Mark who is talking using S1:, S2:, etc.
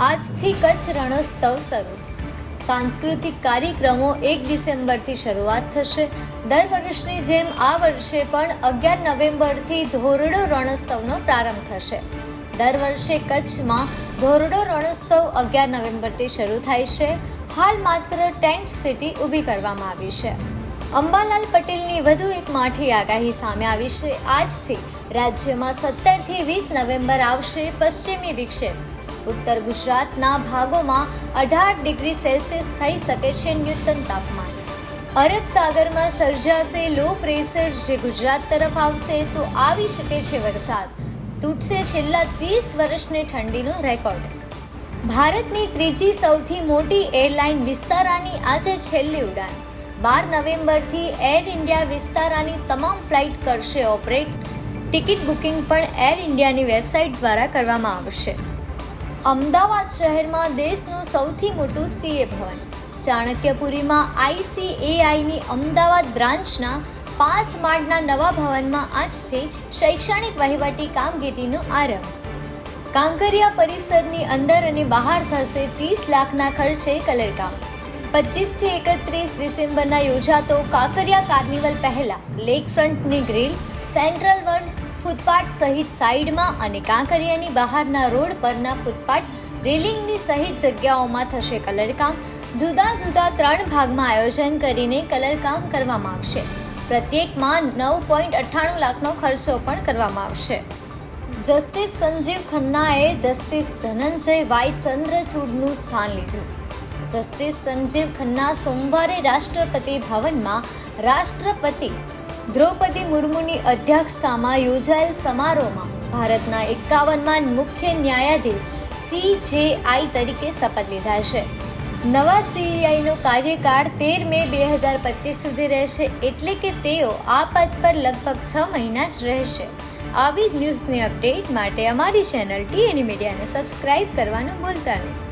S1: આજથી કચ્છ રણોત્સવ શરૂ. સાંસ્કૃતિક કાર્યક્રમો એક ડિસેમ્બરથી શરૂઆત થશે. દર વર્ષની જેમ આ વર્ષે પણ અગિયાર નવેમ્બરથી ધોરડો રણોત્સવનો પ્રારંભ થશે. દર વર્ષે કચ્છમાં ધોરડો રણોત્સવ અગિયાર નવેમ્બરથી શરૂ થાય છે. હાલ માત્ર ટેન્ટ સિટી ઊભી કરવામાં આવી છે. અંબાલાલ પટેલની વધુ એક માઠી આગાહી સામે આવી છે. આજથી રાજ્યમાં સત્તરથી વીસ નવેમ્બર આવશે પશ્ચિમી વિક્ષેપ. ઉત્તર ગુજરાતના ભાગોમાં અઢાર ડિગ્રી સેલ્સિયસ થઈ શકે છે ન્યૂનતમ તાપમાન. અરબ સાગરમાં સર્જાશે લો પ્રેશર, જે ગુજરાત તરફ આવશે તો આવી શકે છે વરસાદ. તૂટશે છેલ્લા ત્રીસ વર્ષની ઠંડીનો રેકોર્ડ. ભારતની ત્રીજી સૌથી મોટી એરલાઇન વિસ્તારાની આજે છેલ્લી ઉડાન. બાર નવેમ્બરથી એર ઇન્ડિયા વિસ્તારાની તમામ ફ્લાઇટ કરશે ઓપરેટ. ટિકિટ બુકિંગ પણ એર ઇન્ડિયાની વેબસાઇટ દ્વારા કરવામાં આવશે. અમદાવાદ શહેરમાં દેશનું સૌથી મોટું સીએ ભવન. ચાણક્યપુરીમાં આઈસીએઆઈની અમદાવાદ બ્રાન્ચના પાંચ માળના નવા ભવનમાં આજથી શૈક્ષણિક વહીવટી કામગીરીનો આરંભ. કાંકરિયા પરિસરની અંદર અને બહાર થશે ત્રીસ લાખના ખર્ચે કલરકામ પચીસથી એકત્રીસ ડિસેમ્બરના યોજાતો કાંકરિયા કાર્નિવલ પહેલાં લેક ફ્રન્ટની ગ્રીલ, સેન્ટ્રલ વર્જ ફૂટપાથ સહિત સાઈડમાં અને કાંકરિયાની બહારના રોડ પરના ફૂટપાથ રેલિંગની સહિત જગ્યાઓમાં થશે કલરકામ. જુદા જુદા ત્રણ ભાગમાં આયોજન કરીને કલરકામ કરવામાં આવશે. પ્રત્યેકમાં નવ પોઈન્ટ અઠ્ઠાણું લાખનો ખર્ચો પણ કરવામાં આવશે. જસ્ટિસ સંજીવ ખન્નાએ જસ્ટિસ ધનંજય વાય ચંદ્રચૂડનું સ્થાન લીધું. જસ્ટિસ સંજીવ ખન્ના સોમવારે રાષ્ટ્રપતિ ભવનમાં રાષ્ટ્રપતિ દ્રૌપદી મુર્મુની અધ્યક્ષતામાં યોજાયેલ સમારોહમાં ભારતના એકાવનમાં મુખ્ય ન્યાયાધીશ સી જે આઈ તરીકે શપથ લીધા છે. નવા સીઆઈનો કાર્યકાળ તેર મે બે હજાર પચીસ સુધી રહેશે એટલે કે તેઓ આ પદ પર લગભગ છ મહિના જ રહેશે. આવી જ ન્યૂઝની અપડેટ માટે અમારી ચેનલ ટી એની મીડિયાને સબસ્ક્રાઇબ કરવાનું ભૂલતા નહીં.